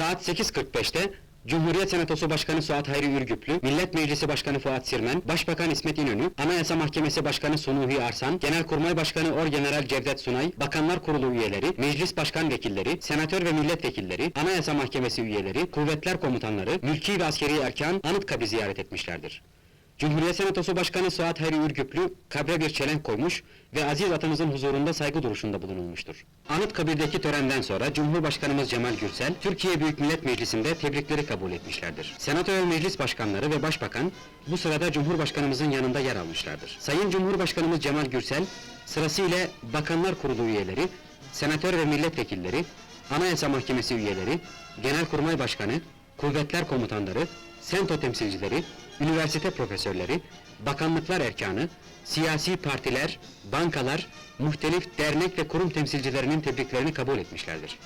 Saat 8.45'te Cumhuriyet Senatosu Başkanı Suat Hayri Ürgüplü, Millet Meclisi Başkanı Fuat Sirmen, Başbakan İsmet İnönü, Anayasa Mahkemesi Başkanı Sunuhi Arsan, Genelkurmay Başkanı Orgeneral Cevdet Sunay, Bakanlar Kurulu üyeleri, Meclis Başkan Vekilleri, Senatör ve Milletvekilleri, Anayasa Mahkemesi üyeleri, Kuvvetler Komutanları, Mülki ve Askeri Erkan Anıtkabir'i ziyaret etmişlerdir. Cumhuriyet Senatosu Başkanı Suat Hayri Ürgüplü, kabre bir çelenk koymuş ve aziz atamızın huzurunda saygı duruşunda bulunulmuştur. Anıtkabir'deki törenden sonra Cumhurbaşkanımız Cemal Gürsel, Türkiye Büyük Millet Meclisi'nde tebrikleri kabul etmişlerdir. Senato ve Meclis Başkanları ve Başbakan, bu sırada Cumhurbaşkanımızın yanında yer almışlardır. Sayın Cumhurbaşkanımız Cemal Gürsel, sırasıyla Bakanlar Kurulu üyeleri, Senatör ve Milletvekilleri, Anayasa Mahkemesi üyeleri, Genelkurmay Başkanı, Kuvvetler Komutanları, Sento temsilcileri, üniversite profesörleri, bakanlıklar erkanı, siyasi partiler, bankalar, muhtelif dernek ve kurum temsilcilerinin tebriklerini kabul etmişlerdir.